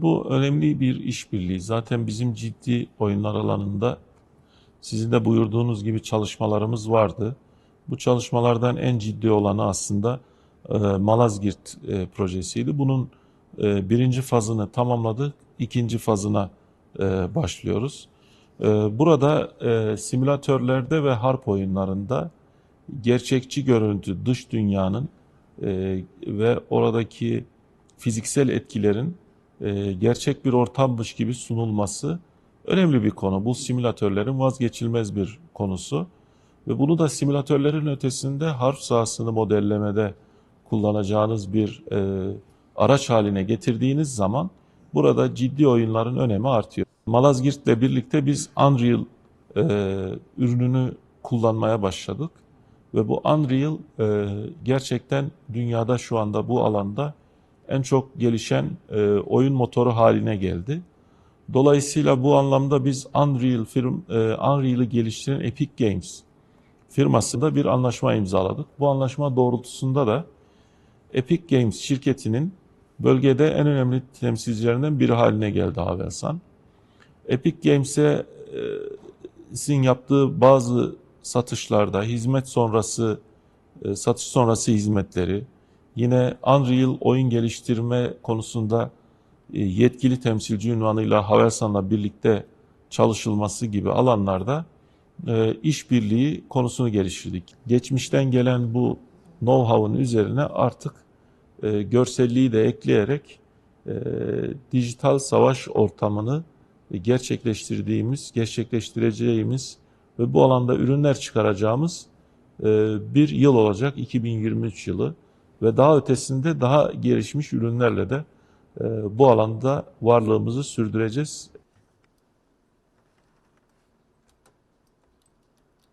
Bu önemli bir işbirliği. Zaten bizim ciddi oyunlar alanında sizin de buyurduğunuz gibi çalışmalarımız vardı. Bu çalışmalardan en ciddi olanı aslında e, Malazgirt e, projesiydi. Bunun e, birinci fazını tamamladık, ikinci fazına başlıyoruz. Burada simülatörlerde ve harp oyunlarında gerçekçi görüntü, dış dünyanın ve oradaki fiziksel etkilerin e, gerçek bir ortammış gibi sunulması önemli bir konu. Bu simülatörlerin vazgeçilmez bir konusu. Ve bunu da simülatörlerin ötesinde harp sahasını modellemede kullanacağınız bir e, araç haline getirdiğiniz zaman burada ciddi oyunların önemi artıyor. Malazgirt'le birlikte biz Unreal e, ürününü kullanmaya başladık. Ve bu Unreal e, gerçekten dünyada şu anda bu alanda en çok gelişen e, oyun motoru haline geldi. Dolayısıyla bu anlamda biz Unreal firm, e, Unreal'ı geliştiren Epic Games firmasında bir anlaşma imzaladık. Bu anlaşma doğrultusunda da Epic Games şirketinin bölgede en önemli temsilcilerinden biri haline geldi Havelsan. Epic Games'e e, sizin yaptığı bazı satışlarda hizmet sonrası e, satış sonrası hizmetleri, yine Unreal oyun geliştirme konusunda e, yetkili temsilci ünvanıyla Havelsan'la birlikte çalışılması gibi alanlarda e, işbirliği konusunu geliştirdik. Geçmişten gelen bu know-how'un üzerine artık e, görselliği de ekleyerek dijital savaş ortamını gerçekleştirdiğimiz, gerçekleştireceğimiz ve bu alanda ürünler çıkaracağımız bir yıl olacak 2023 yılı ve daha ötesinde daha gelişmiş ürünlerle de e, bu alanda varlığımızı sürdüreceğiz.